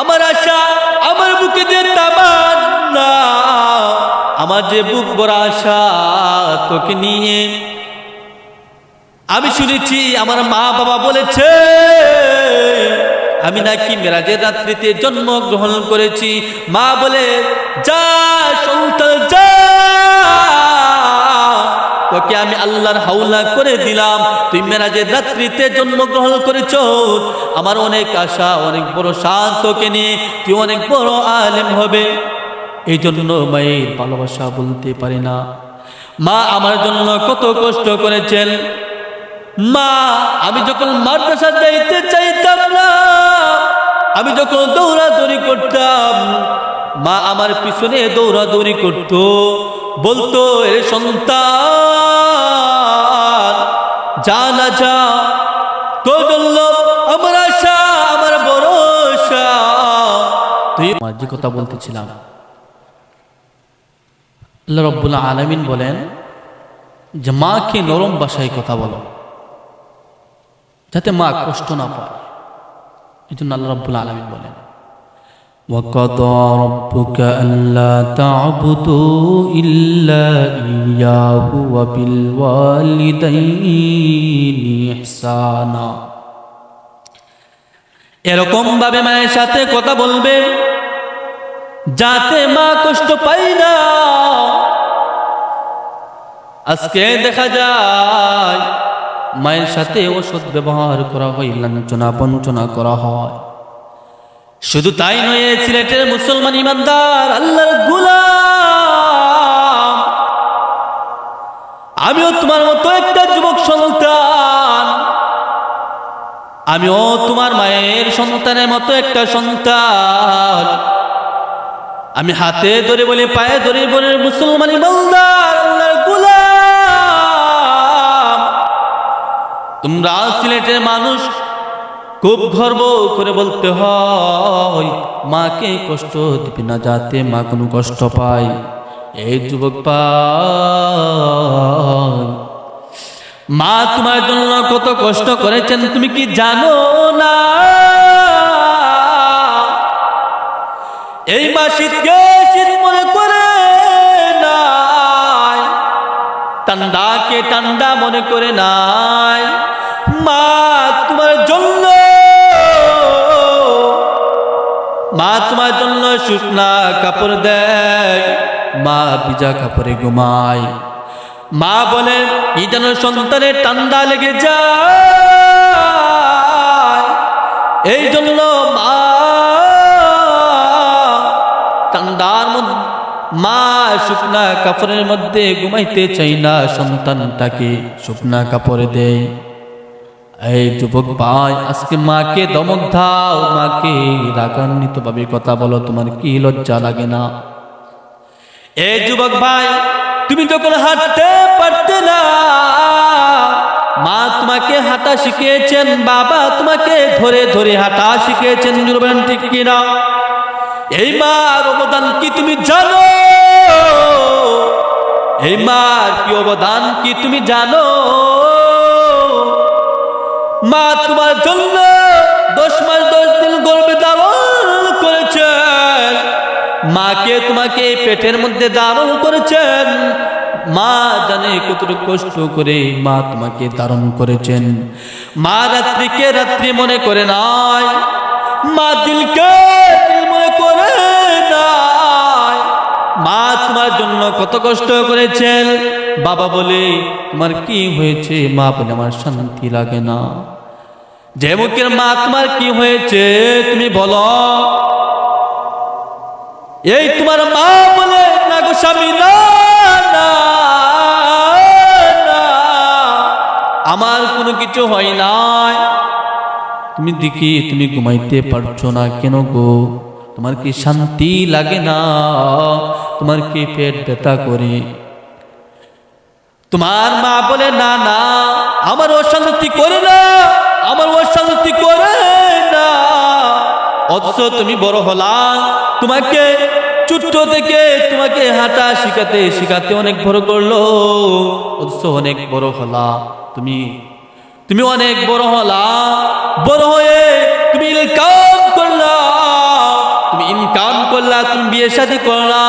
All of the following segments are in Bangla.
আমার আশা, আমার বুকে যে তামান্না, আমার যে বুক বড় আশা তোকে নিয়ে। আমি শুনেছি, আমার মা বাবা বলেছে, আমি নাকি মেরাজের রাত্রিতে জন্মগ্রহণ করেছি। মা বলে, যা সন্তান, যা তোকে আমি আল্লাহর হাওলা করে দিলাম। তুই মেরাজের রাত্রিতে জন্মগ্রহণ করেছ। আমার অনেক আশা, অনেক বড় শান তোকে নিয়ে তুই অনেক বড় আলেম হবে। এই জন্য মায়ের ভালোবাসা বলতে পারি না। মা আমার জন্য কত কষ্ট করেছেন। মা, আমি যখন মাদ্রাসা যাইতে চাইতাম না, আমি যখন দৌড়াদৌড়ি করতাম, মা আমার পিছনে দৌড়াদৌড়ি করত। বলতো, এ সন্তান যা না যা তোর জন্য আমার আশা, আমার ভরসা। তুই যে কথা বলতেছিলাম। আল্লাহ রব্বুল আলমিন বলেন, যে মাকে নরম ভাষায় কথা বলো, যাতে মা কষ্ট না পায়। এই জন্য আল্লাহ রব্বুল আলমিন বলেন। وقضى ربك ألا تعبدوا إلا إياه وبالوالدين إحسانا এরকম ভাবে মায়ের সাথে কথা বলবে যাতে মা কষ্ট পাই না আজকে দেখা যায় মায়ের সাথে ওষুধ ব্যবহার করা হয় লাঞ্ছনা বঞ্চনা করা হয় শুধু তাই নয়, সিলেটের মুসলমান ইমানদার, আল্লাহর গুলাম। আমিও তোমার মতো একটা যুবক সন্তান। আমিও তোমার মায়ের সন্তানের মতো একটা সন্তান। আমি হাতে ধরে বলি, পায়ে ধরে বলে, মুসলমান ইমানদার, আল্লাহর গুলাম। তোমরা সিলেটের মানুষ খুব গর্ব করে বলতে হয়, মাকে কষ্ট দিবি না যাতে মা কোনো কষ্ট পায়। এই যুবক মা তোমার জন্য কত কষ্ট করেছেন, তুমি কি জানো না? এই মা শীতকে শীত মনে করে নাই ঠান্ডাকে ঠান্ডা মনে করে নাই। মা মা তোমার জন্য শুকনা কাপড় দেয়। মা ভিজা কাপড়ে ঘুমায়। মা বলে, এই যেন সন্তানের ঠান্ডা লেগে যায়। এই জন্য মা ঠান্ডার মধ্যে মা শুকনা কাপড়ের মধ্যে ঘুমাইতে চাই না সন্তানটাকে। শুকনা কাপড়ে দেয়। এই যুবক ভাই, আজকে মাকে দমক দাও, মাকে রাগান্বিত ভাবে কথা বলো, তোমার কি লজ্জা লাগে না? এই যুবক ভাই, তুমি যখন হাঁটতে পারতে না, মা তোমাকে হাঁটা শিখিয়েছেন, বাবা তোমাকে ধরে ধরে হাঁটা শিখিয়েছেন বলেন ঠিক কিনা? এই মার অবদান কি তুমি জানো? এই মার কি অবদান কি তুমি জানো? মা তোমার জন্য দশ মাস দশ দিন গর্বে ধারণ করেছেন। মাকে তোমাকে পেটের মধ্যে ধারণ করেছেন। মা জানে কতটুকু কষ্ট করে মা তোমাকে দারণ করেছেন। মা রাত্রিকে রাত্রি মনে করে নাই। মা দিলকে দিল মনে করে মা তোমার জন্য কত কষ্ট করেছেন। বাবা বলে, তোমার কি হয়েছে? মা বলে, আমার শান্তি লাগে না। যে মুখের মা তোমার কি হয়েছে, তুমি বলো। এই তোমার মা বলে, না গো স্বামী, না। আমার কোনো কিছু হয় নাই। তুমি দেখি তুমি ঘুমাইতে পারছ না কেন গো? তোমার কি শান্তি লাগে না? তোমার কি পেট ব্যথা করে? তোমার মা বলে, না না আমার অশান্তি করে না। আমার অশান্তি করে না। অথচ তুমি বড় হলা। তোমাকে ছোট্ট থেকে তোমাকে হাঁটা শিখাতে শিখাতে অনেক বড় করল। অথচ অনেক বড় হলা। তুমি তুমি অনেক বড় হলা। বড় হয়ে তুমি কাম করলা। তুমি ইনকাম করলা, তুমি বিয়ে শাদী করো না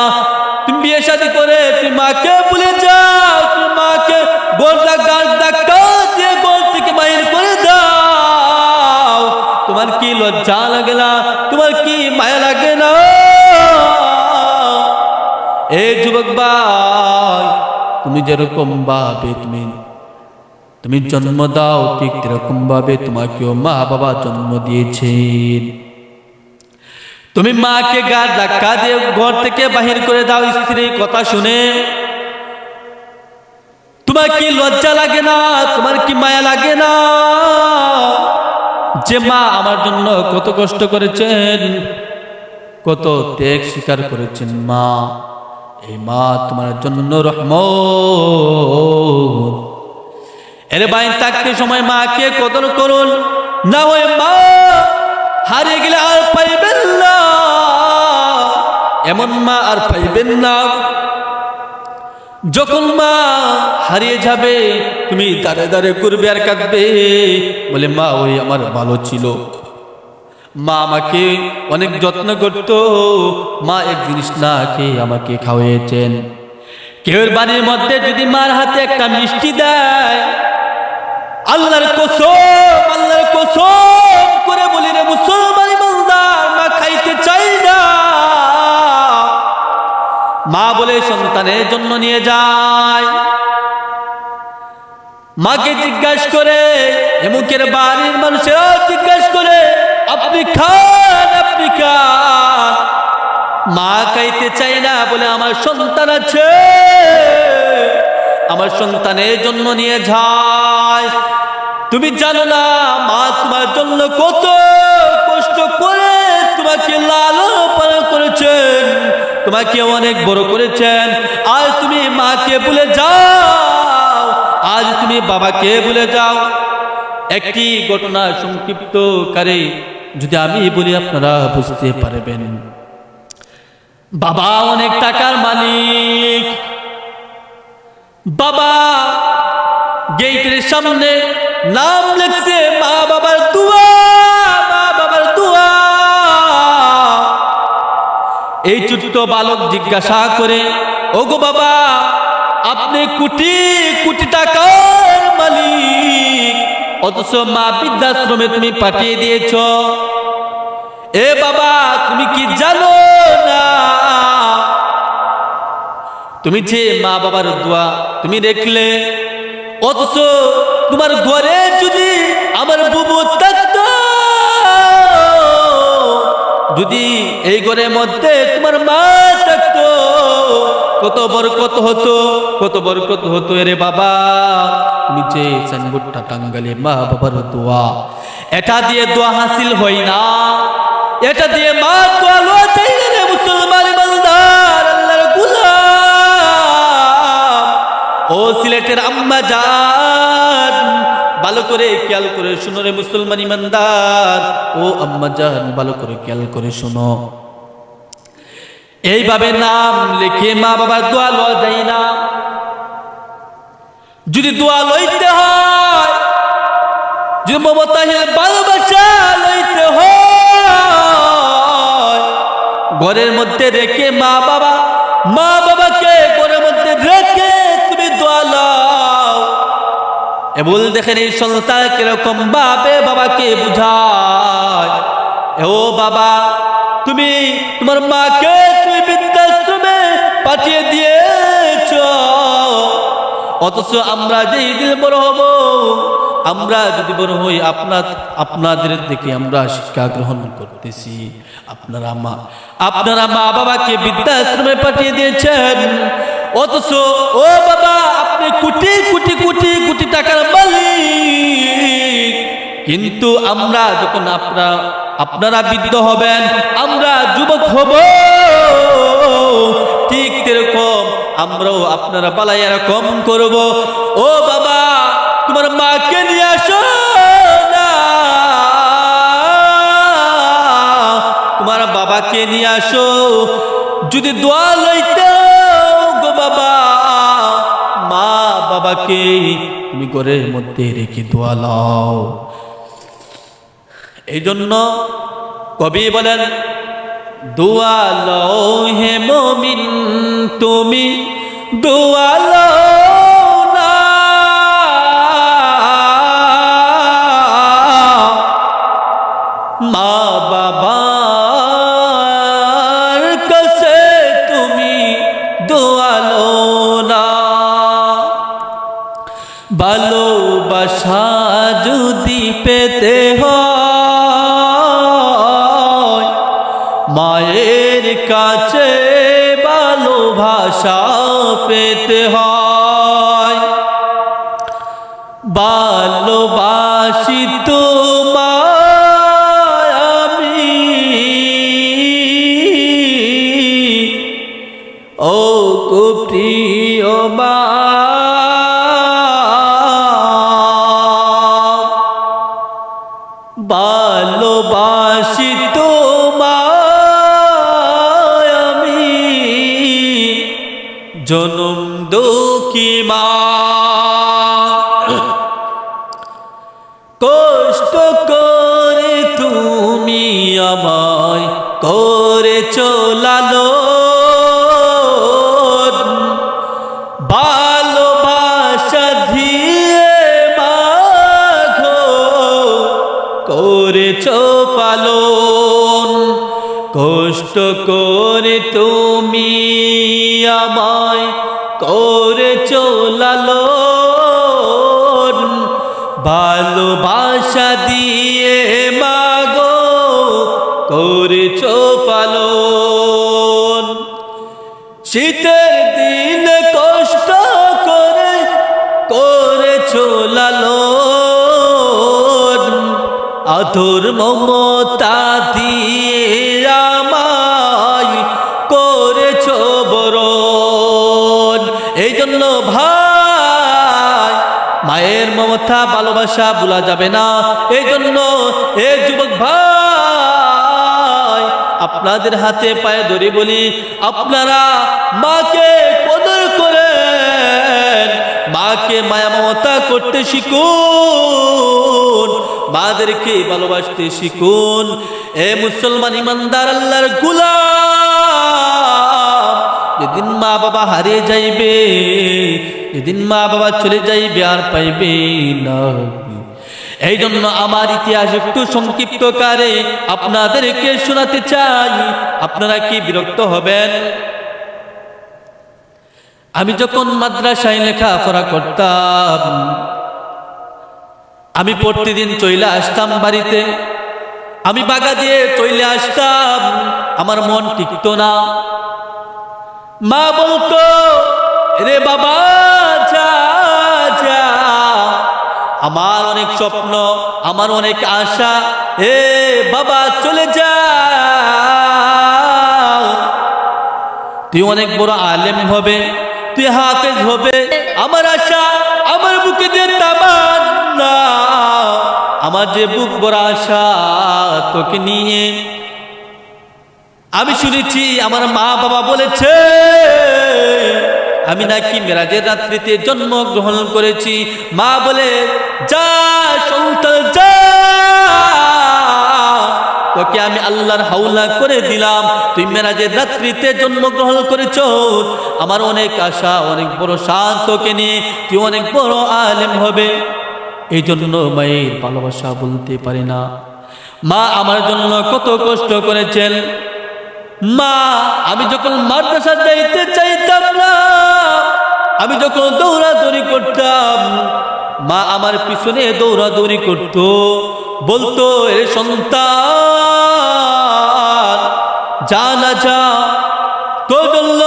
তুমি বিয়ে শাদী করে তুমি মাকে ভুলে যাও তুমি মাকে গোলটা গাছ লজ্জা লাগে না, তোমার কি মায়া লাগে না? এই যুবক ভাই, তুমি যেরকম ভাবে তুমি তুমি জন্ম দাও, ঠিক এরকম ভাবে তোমাকেও মা বাবা জন্ম দিয়েছেন তুমি মাকে গা ধাক্কা দিয়ে ঘর থেকে বাহির করে দাও, স্ত্রীর কথা শুনে। তোমার কি লজ্জা লাগে না? তোমার কি মায়া লাগে না? যে মা আমার জন্য কত কষ্ট করেছেন, কত ত্যাগ স্বীকার করেছেন মা। এই মা তোমার জন্য রহম এরে বাইন, থাকতে সময় মাকে কদর করুন। না হয় মা, হারিয়ে গেলে আর পাইবেন না। এমন মা আর পাইবেন না। যখন মা হারিয়ে যাবে, তুমি দাঁড়ে দাঁড়ে করবে আর কাঁদবে। বলে, মা, ওই আমার ভালো ছিল। মা আমাকে অনেক যত্ন করত। মা এক জিনিস না খেয়ে আমাকে খাওয়াইয়েছেন কেউর বাড়ির মধ্যে যদি মার হাতে একটা মিষ্টি দেয়, আল্লাহর কসম আল্লাহর কসম করে বলি রে, মুসলমান ইমানদার মা বলে সন্তানের জন্য নিয়ে যায়। মাকে জিজ্ঞাসা করে এমুকের বাড়ির মানুষেরা জিজ্ঞাসা করে, আপনি খান আপনি খান? মা খাইতে চাই না, বলে, আমার সন্তান আছে। আমার সন্তানের জন্য নিয়ে যায়। তুমি জানো না, মা তোমার জন্য কত কষ্ট করে তোমাকে লালন পালন করেছেন। তোমাকে অনেক বড় করেছেন। আজ তুমি মাকে ভুলে যাও। আজ তুমি বাবাকে ভুলে যাও। একটি ঘটনা সংক্ষিপ্ত কারে যদি আমি বলি, আপনারা বুঝতে পারবেন। বাবা অনেক টাকার মালিক। বাবা গেটের সামনে নাম লেখছে মা বাবার দুয়া। এই ছোট্ট বালক জিজ্ঞাসা করে, ওগো বাবা, আপনি কোটি কোটি টাকার মালিক, অথচ মা বৃদ্ধাশ্রমে তুমি পাঠিয়ে দিয়েছ। এ বাবা, তুমি কি জানো না? তুমি যে মা বাবার দোয়া তুমি দেখলে অথচ তোমার ঘরে যদি আমার বুবু থাকতো যদি এই ঘরের মধ্যে তোমার মা থাকতো, কত বরকত হতো, কত বরকত হতো রে বাবা। নিচে যে সাইনবোর্ডটা টাঙ্গালে মা বাবার দোয়া, এটা দিয়ে দোয়া হাসিল হয় না। এটা দিয়ে মা দোয়া লোয়া চাই রে মুসলমান ইমানদার, আল্লাহর গুলাম। ও সিলেটের আম্মা জান ভালো করে খেয়াল করে শুনো রে মুসলমান ইমানদার। ও আম্মা জান, ভালো করে খেয়াল করে শুনো। এইভাবে নাম লিখে মা বাবার দোয়া লওয়া যায় না। যদি দোয়া লইতে হয়, যদি মমতাহীন ভালোবাসা লইতে হয়, ঘরের মধ্যে রেখে মা বাবা, মা বাবাকে এবল দেখেন এই সন্তান কীরকম ভাবে বাবাকে বুঝায়। ও বাবা, তুমি তোমার মাকে তুমি বৃদ্ধাশ্রমে পাঠিয়ে দিয়েছ। অথচ আমরা যে দিন বড় হব, আমরা যদি বড় হই, আপনার, আপনাদের থেকে আমরা শিক্ষা গ্রহণ করতেছি। আপনারা মা আপনারা মা বাবাকে বৃদ্ধাশ্রমে পাঠিয়ে দিয়েছেন। অথচ ও বাবা, আপনি কোটি কোটি কোটি কোটি টাকার মালিক। কিন্তু আমরা যখন আপনারা আপনারা বৃদ্ধ হবেন, আমরা যুবক হব, ঠিক এরকম আমরাও আপনারা পালাই এরকম করব। ও বাবা, তোমার মাকে নিয়ে আসো তোমার বাবাকে নিয়ে আসো। যদি দোয়া লইতে বাবাকে তুমি ঘরের মধ্যে রেখে দোয়া লাও এই জন্য কবি বলেন, দোয়া দুয়ালো হে মমিন, তুমি দোয়া না পেতে হয়। মায়ের কাছে ভালোবাসা পেতে হয়। ভালোবাসি তোমায় আমি। ও গো প্রিয় মা। করে পালন কষ্ট করে তুমি আমায় করে চলাল ভালোবাসা দিয়ে আধুর মমতা দিয়ে আমায় করেছ বরণ। এই জন্য ভাই, মায়ের মমতা, ভালোবাসা ভোলা যাবে না। এই জন্য এ যুবক ভাই, আপনাদের হাতে পায়ে ধরে বলি, আপনারা মাকে কদর করেন। মাকে মায়া মমতা করতে শিখুন। মাদেরকে ভালোবাসতে শিখুন। এ মুসলমান ইমানদার আল্লাহর গুলাম। যেদিন মা বাবা হারিয়ে যাইবে, যেদিন মা বাবা চলে যাইবে, আর পাইবে না। এই জন্য আমার ইতিহাস একটু সংক্ষিপ্ত কারে আপনাদেরকে শোনাতে চাই। আপনারা কি বিরক্ত হবেন? আমি যখন মাদ্রাসায় লেখাপড়া করতাম আমি প্রতিদিন চইলে আসতাম বাড়িতে। আমি বাগা দিয়ে চইলে আসতাম, আমার মন টিকতো না। মা বলতো, রে বাবা আমার অনেক স্বপ্ন, আমার অনেক আশা। এ বাবা, চলে যা। তুই অনেক বড় আলেম হবে, তুই হাফেজ হবে। আমার আশা, আমার বুকে যে তামান্না যে বুক বড় আশা তোকে নিয়ে। আমি শুনেছি আমার মা বাবা বলেছে, আমি নাকি মেরাজের রাত্রিতে জন্মগ্রহণ করেছি। মা বলে, যা সন্তান, যা। তোকে আমি আল্লাহর হাওলা করে দিলাম। তুই মেরাজের রাত্রিতে জন্মগ্রহণ করেছ। আমার অনেক আশা, অনেক বড় শান তোকে নিয়ে। তুই অনেক বড় আলেম হবে। এই জন্য মায়ের ভালোবাসা বলতে পারি না। মা আমার জন্য কত কষ্ট করেছেন। মা, আমি যখন মাদ্রাসা যাইতে চাইতাম না, আমি যখন দৌড়াদৌড়ি করতাম, মা আমার পিছনে দৌড়াদৌড়ি করত, বলতো, এ সন্তান, যা না যা তো জন্য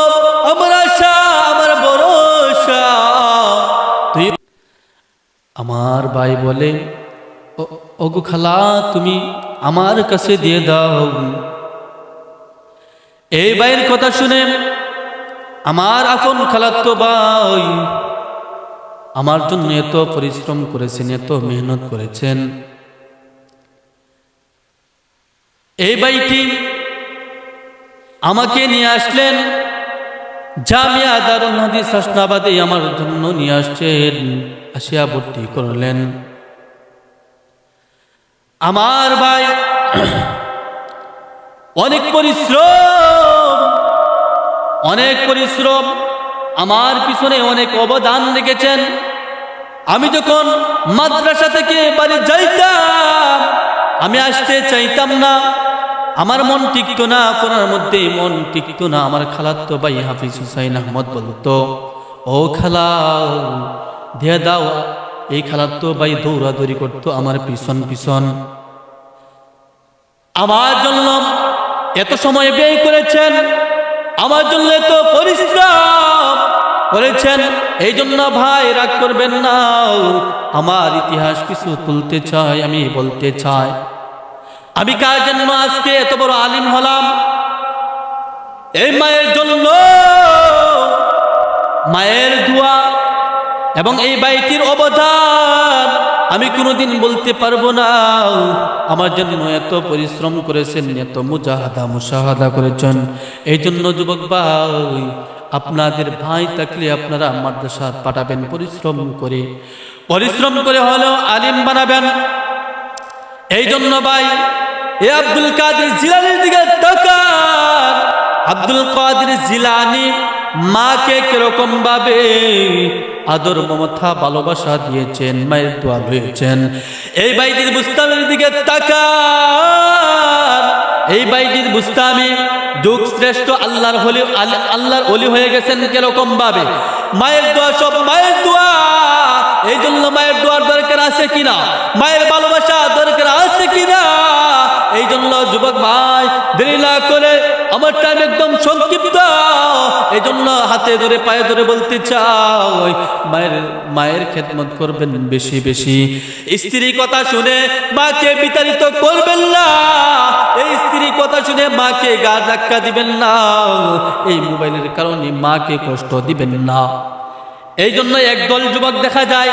আমার ভাই বলে, "ও- ওগো খালা, তুমি আমার কাছে দিয়ে দাও। এই ভাইয়ের কথা শুনে আমার আপন খালাতো ভাই আমার জন্য এত পরিশ্রম করেছেন, এত মেহনত করেছেন। এই ভাইটি আমাকে নিয়ে আসলেন, জামিয়া দারুল হাদিস হাসনাবাদে আমার জন্য নিয়ে আসছেন। আসিয়া ভর্তি করলেন। আমার ভাই, অনেক পরিশ্রম অনেক পরিশ্রম, আমার পিছনে অনেক অবদান রেখেছেন। আমি যখন মাদ্রাসা থেকে বাড়ি যাইতাম, আমি আসতে চাইতাম না। আমার মন টিকতো না, কোনার মধ্যে মন টিকতো না। আমার খালাতো ভাই হাফিজ হুসাইন আহমদ বলতো, ও খালা দিয়ে দাও, এই খেলার খালাতো ভাই দৌড়াদৌড়ি করতো আমার পিছন পিছন। আমার জন্য এত সময় ব্যয় করেছেন, আমার জন্য এত পরিশ্রম করেছেন, এই জন্য ভাই রাগ করবেন না। আমার ইতিহাস কিছু তুলতে চাই, আমি বলতে চাই। আমি কার জন্য আজকে এত বড় আলিম হলাম? এই মায়ের জন্য, মায়ের দোয়া এবং এই বাইটির অবদান আমি কোনোদিন বলতে পারব না। আমার জন্য এত পরিশ্রম করেছেন, এত মুজাহাদা, মুশাহাদা করেছেন। এই জন্য যুবক ভাই, আপনাদের ভাই থাকলে আপনারা মাদ্রাসা পাঠাবেন, পরিশ্রম করে। পরিশ্রম করে হলেও আলিম বানাবেন। এই জন্য ভাই, এ আব্দুল কাদের জিলানির দিকে আব্দুল কাদের জিলানি মাকে কীরকম ভাবে আদর, মমতা, ভালোবাসা দিয়েছেন, মায়ের দোয়া হয়েছেন এই বাইজির বুস্তামের দিকে তাকান। এই বাইজির বুস্তামি যুগ শ্রেষ্ঠ আল্লাহর হলি আল- আল্লাহর অলি হয়ে গেছেন কীরকম ভাবে? মায়ের দোয়া সব মায়ের দোয়া। এই জন্য মায়ের দোয়ার দরকার আছে কিনা? মায়ের ভালোবাসা দরকার আছে কিনা? এই জন্য যুবক ভাই, দেরি না করে আমার টাইম একদম সংক্ষিপ্ত। এই জন্য হাতে ধরে, পায়ে ধরে বলতে চাই, মায়ের মায়ের খেদমত করবেন বেশি বেশি। স্ত্রী কথা শুনে মাকে বিতাড়িত করবেন না। এই স্ত্রী কথা শুনে মাকে গা ধাক্কা দিবেন না। এই মোবাইলের কারণে মাকে কষ্ট দিবেন না। এই জন্য একদল যুবক দেখা যায়,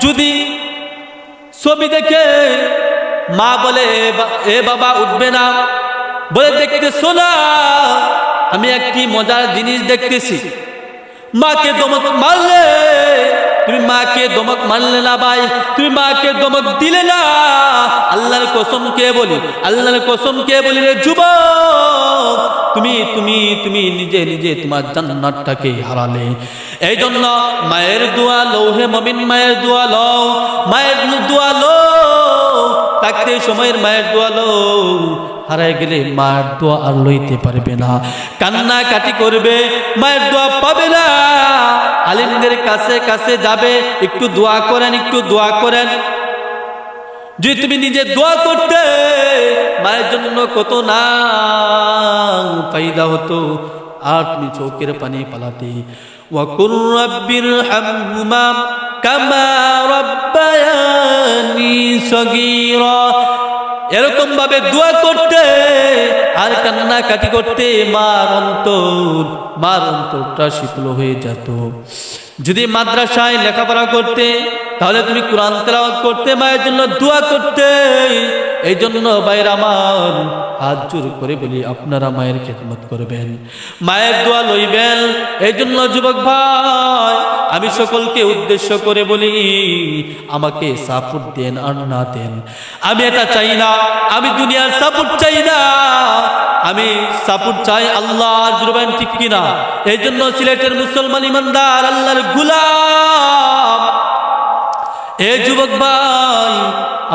যদি ছবি দেখে মা বলে "এ বা- এ বাবা, উঠবে না। বলে দেখতেছো না আমি একটি মজার জিনিস দেখতেছি। মাকে দমক মারলে, তুমি মাকে দমক মারলে না ভাই, তুমি মাকে দমক দিলে না। আল্লাহর কসম কে বলি, আল্লাহর কসম কে বলি রে যুবক, তুমি তুমি তুমি নিজে নিজে তোমার জান্নাতটাকে হারালে। এই জন্য মায়ের দোয়া লৌহে মমিন, মায়ের দোয়া লও, মায়ের দোয়া লও। থাকতে সময়ের মায়ের দোয়া লও। হারায় গেলে মায়ের দোয়া আর লইতে পারবে না। কান্না কাটি করবে, মায়ের দোয়া পাবে না। আলিমদের কাছে কাছে যাবে, একটু দোয়া করেন, একটু দোয়া করেন। যদি তুমি নিজে দোয়া করতে, মায়ের জন্য কত না হতো। আর তুমি চৌকের পানি পালাতে। কামা রব্বায়ানি সগীরা। এরকম ভাবে দোয়া করতে, আর কান্না কাটি করতে মার অন্তর, মার অন্তরটা শীতল হয়ে যেত। যদি মাদ্রাসায় লেখাপড়া করতে, তাহলে তুমি কোরআন তেলাওয়াত করতে, মায়ের জন্য দোয়া করতে এই জন্য ভাইয়ের আমার হাত জোর করে বলি, আপনারা মায়ের খেদমত করবেন, মায়ের দোয়া লইবেন। এই জন্য যুবক ভাই, আমি সকলকে উদ্দেশ্য করে বলি, আমাকে সাপোর্ট দেন আর না দেন। আমি এটা চাই না, আমি দুনিয়ার সাপোর্ট চাই না, আমি সাপোর্ট চাই আল্লাহ জুরবেন ঠিক কিনা। এই জন্য সিলেটের মুসলমান ইমানদার, আল্লাহর গুলাম। এ যুবক ভাই,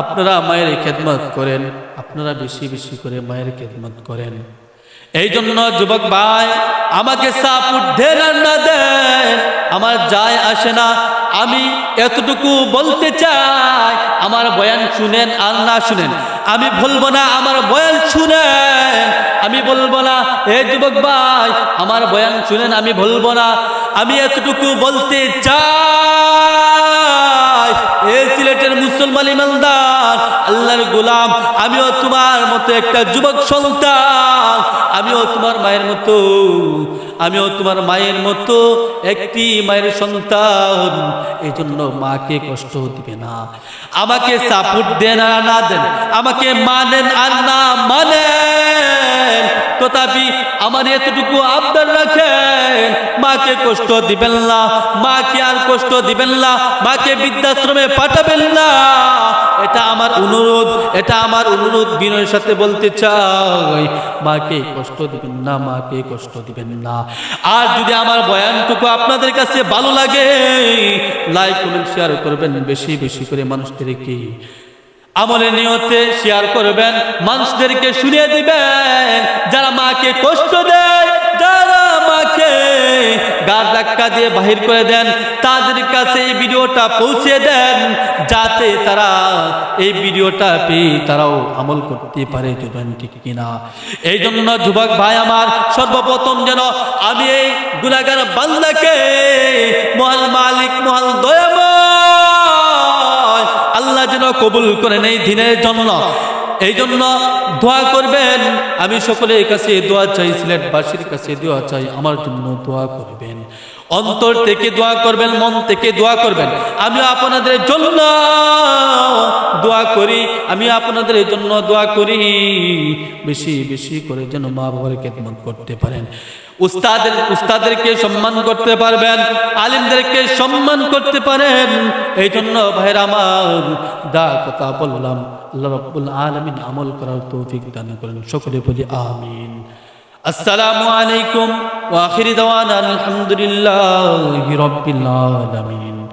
আপনারা মায়ের খেদমত করেন, আপনারা বেশি বেশি করে মায়ের খেদমত করেন। এই জন্য যুবক ভাই, আমাকে দেন, আমার যায় আসে না। আমি এতটুকু বলতে চাই, আমার বয়ান শুনেন আর না শুনেন। আমি বলব না আমার বয়ান শুনেন, আমি বলব না, এ যুবক ভাই, আমার বয়ান শুনেন, আমি বলব না। আমি এতটুকু বলতে চাই। সিলেটের আল্লাহর গোলাম, আমিও তোমার মতো একটা যুবক আমিও তোমার মায়ের মতো, আমিও তোমার মায়ের মতো একটি মায়ের সন্তান। এই জন্য মাকে কষ্ট দিবে না। আমাকে সাপোর্ট দেন আর না দেন, আমাকে মানেন আর না মানেন। তথাপি আমার এতটুকু আবদার রাখেন, মাকে কষ্ট দিবেন না, মাকে আর কষ্ট দিবেন না, মাকে বৃদ্ধাশ্রমে পাঠাবেন না। এটা আমার অনুরোধ, এটা আমার অনুরোধ বিনয়ের সাথে বলতে চাই। মাকে কষ্ট দিবেন না, মাকে কষ্ট দিবেন না। আর যদি আমার বয়ানটুকু আপনাদের কাছে ভালো লাগে লাইক কমেন্ট শেয়ার করবেন বেশি বেশি করে মানুষদেরকে। আমলের নিয়তে শেয়ার করবেন, মানুষদেরকে শুনিয়ে দিবেন, যারা মাকে কষ্ট দেয়, যারা মাকে গার ধাক্কা দিয়ে বাহির করে দেন, তাদের কাছে এই ভিডিওটা পৌঁছে দেন, যাতে তারা এই ভিডিওটা পেয়ে তারাও আমল করতে পারে যুবন ঠিক কিনা। এই জন্য যুবক ভাই আমার, সর্বপ্রথম যেন আমি এই গুণাগার বান্দাকে মহাল মালিক, মহাল যেন কবুল করে নেই দিনের জন্য। এই জন্য দোয়া করবেন। আমি সকলের কাছে দোয়া চাই, সিলেটবাসীর কাছে দোয়া চাই। আমার জন্য দোয়া করবেন। অন্তর থেকে দোয়া করবেন, মন থেকে দোয়া করবেন। আমি আপনাদের জন্য দোয়া করি। আমি আপনাদের জন্য দোয়া করি। বেশি বেশি করে যেন মা বাবার খেদমত করতে পারেন। উস্তাদের উস্তাদেরকে সম্মান করতে পারবেন, আলিমদেরকে সম্মান করতে পারেন। এই জন্য ভাইরা আমার দা কথা বললাম। আল্লাহ রব্বুল আলমিন আমল করার তৌফিক দান করেন। সকলে বলি আমিন। আসসালামু আলাইকুম। ওয়া আখিরি দাওয়ানা আলহামদুলিল্লাহি রাব্বিল আলামিন।